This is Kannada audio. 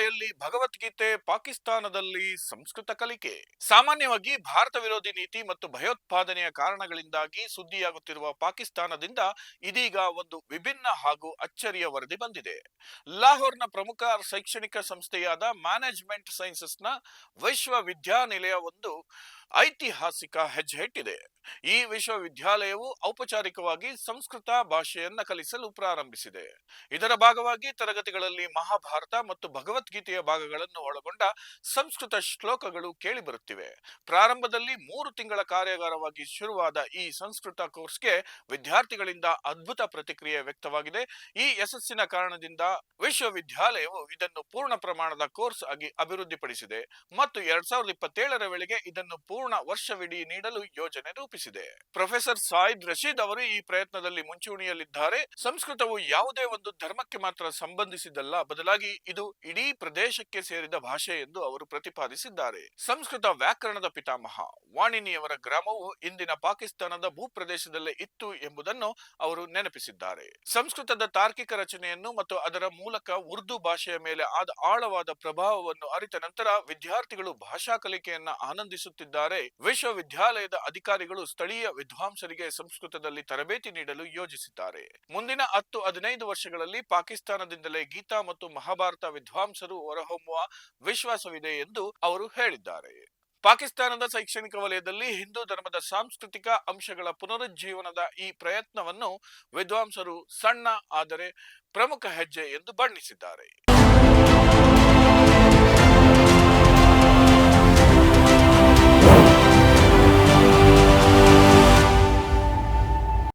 ಬಾಯಲ್ಲಿ ಭಗವದ್ಗೀತೆ, ಪಾಕಿಸ್ತಾನದಲ್ಲಿ ಸಂಸ್ಕೃತ ಕಲಿಕೆ. ಸಾಮಾನ್ಯವಾಗಿ ಭಾರತ ವಿರೋಧಿ ನೀತಿ ಮತ್ತು ಭಯೋತ್ಪಾದನೆಯ ಕಾರಣಗಳಿಂದಾಗಿ ಸುದ್ದಿಯಾಗುತ್ತಿರುವ ಪಾಕಿಸ್ತಾನದಿಂದ ಇದೀಗ ಒಂದು ವಿಭಿನ್ನ ಹಾಗೂ ಅಚ್ಚರಿಯ ವರದಿ ಬಂದಿದೆ. ಲಾಹೋರ್ನ ಪ್ರಮುಖ ಶೈಕ್ಷಣಿಕ ಸಂಸ್ಥೆಯಾದ ಮ್ಯಾನೇಜ್ಮೆಂಟ್ ಸೈನ್ಸಸ್ನ ವಿಶ್ವವಿದ್ಯಾನಿಲಯ ಒಂದು ಐತಿಹಾಸಿಕ ಹೆಜ್ಜೆ ಇಟ್ಟಿದೆ ಈ ವಿಶ್ವವಿದ್ಯಾಲಯವು ಔಪಚಾರಿಕವಾಗಿ ಸಂಸ್ಕೃತ ಭಾಷೆಯನ್ನ ಕಲಿಸಲು ಪ್ರಾರಂಭಿಸಿದೆ. ಇದರ ಭಾಗವಾಗಿ ತರಗತಿಗಳಲ್ಲಿ ಮಹಾಭಾರತ ಮತ್ತು ಭಗವದ್ಗೀತೆಯ ಭಾಗಗಳನ್ನು ಒಳಗೊಂಡ ಸಂಸ್ಕೃತ ಶ್ಲೋಕಗಳು ಕೇಳಿಬರುತ್ತಿವೆ ಪ್ರಾರಂಭದಲ್ಲಿ ಮೂರು ತಿಂಗಳ ಕಾರ್ಯಾಗಾರವಾಗಿ ಶುರುವಾದ ಈ ಸಂಸ್ಕೃತ ಕೋರ್ಸ್ಗೆ ವಿದ್ಯಾರ್ಥಿಗಳಿಂದ ಅದ್ಭುತ ಪ್ರತಿಕ್ರಿಯೆ ವ್ಯಕ್ತವಾಗಿದೆ. ಈ ಯಶಸ್ಸಿನ ಕಾರಣದಿಂದ ವಿಶ್ವವಿದ್ಯಾಲಯವು ಇದನ್ನು ಪೂರ್ಣ ಪ್ರಮಾಣದ ಕೋರ್ಸ್ ಆಗಿ ಅಭಿವೃದ್ಧಿಪಡಿಸಿದೆ ಮತ್ತು ಎರಡ್ ಸಾವಿರದ ಇಪ್ಪತ್ತೇಳರ ವೇಳೆಗೆ ಇದನ್ನು ಪೂರ್ಣ ವರ್ಷವಿಡೀ ನೀಡಲು ಯೋಜನೆ ರೂಪಿಸಿದೆ. ಪ್ರೊಫೆಸರ್ ಸಾಯಿದ್ ರಶೀದ್ ಅವರು ಈ ಪ್ರಯತ್ನದಲ್ಲಿ ಮುಂಚೂಣಿಯಲ್ಲಿದ್ದಾರೆ. ಸಂಸ್ಕೃತವು ಯಾವುದೇ ಒಂದು ಧರ್ಮಕ್ಕೆ ಮಾತ್ರ ಸಂಬಂಧಿಸಿದಲ್ಲ ಬದಲಾಗಿ ಇದು ಇಡೀ ಪ್ರದೇಶಕ್ಕೆ ಸೇರಿದ ಭಾಷೆ ಎಂದು ಅವರು ಪ್ರತಿಪಾದಿಸಿದ್ದಾರೆ. ಸಂಸ್ಕೃತ ವ್ಯಾಕರಣದ ಪಿತಾಮಹ, ವಾಣಿನಿಯವರ ಗ್ರಾಮವು ಇಂದಿನ ಪಾಕಿಸ್ತಾನದ ಭೂಪ್ರದೇಶದಲ್ಲೇ ಇತ್ತು ಎಂಬುದನ್ನು ಅವರು ನೆನಪಿಸಿದ್ದಾರೆ. ಸಂಸ್ಕೃತದ ತಾರ್ಕಿಕ ರಚನೆಯನ್ನು ಮತ್ತು ಅದರ ಮೂಲಕ ಉರ್ದು ಭಾಷೆಯ ಮೇಲೆ ಆದ ಆಳವಾದ ಪ್ರಭಾವವನ್ನು ಅರಿತ ನಂತರ ವಿದ್ಯಾರ್ಥಿಗಳು ಭಾಷಾ ಕಲಿಕೆಯನ್ನ ಆನಂದಿಸುತ್ತಿದ್ದಾರೆ. ವಿಶ್ವವಿದ್ಯಾಲಯದ ಅಧಿಕಾರಿಗಳು ಸ್ಥಳೀಯ ವಿದ್ವಾಂಸರಿಗೆ ಸಂಸ್ಕೃತದಲ್ಲಿ ತರಬೇತಿ ನೀಡಲು ಯೋಜಿಸಿದ್ದಾರೆ. ಮುಂದಿನ ಹತ್ತು ಹದಿನೈದು ವರ್ಷಗಳಲ್ಲಿ ಪಾಕಿಸ್ತಾನದಿಂದಲೇ ಗೀತಾ ಮತ್ತು ಮಹಾಭಾರತ ವಿದ್ವಾಂಸರು ಹೊರಹೊಮ್ಮುವ ವಿಶ್ವಾಸವಿದೆ ಎಂದು ಅವರು ಹೇಳಿದ್ದಾರೆ. ಪಾಕಿಸ್ತಾನದ ಶೈಕ್ಷಣಿಕ ವಲಯದಲ್ಲಿ ಹಿಂದೂ ಧರ್ಮದ ಸಾಂಸ್ಕೃತಿಕ ಅಂಶಗಳ ಪುನರುಜ್ಜೀವನದ ಈ ಪ್ರಯತ್ನವನ್ನು ವಿದ್ವಾಂಸರು ಸಣ್ಣ ಆದರೆ ಪ್ರಮುಖ ಹೆಜ್ಜೆ ಎಂದು ಬಣ್ಣಿಸಿದ್ದಾರೆ.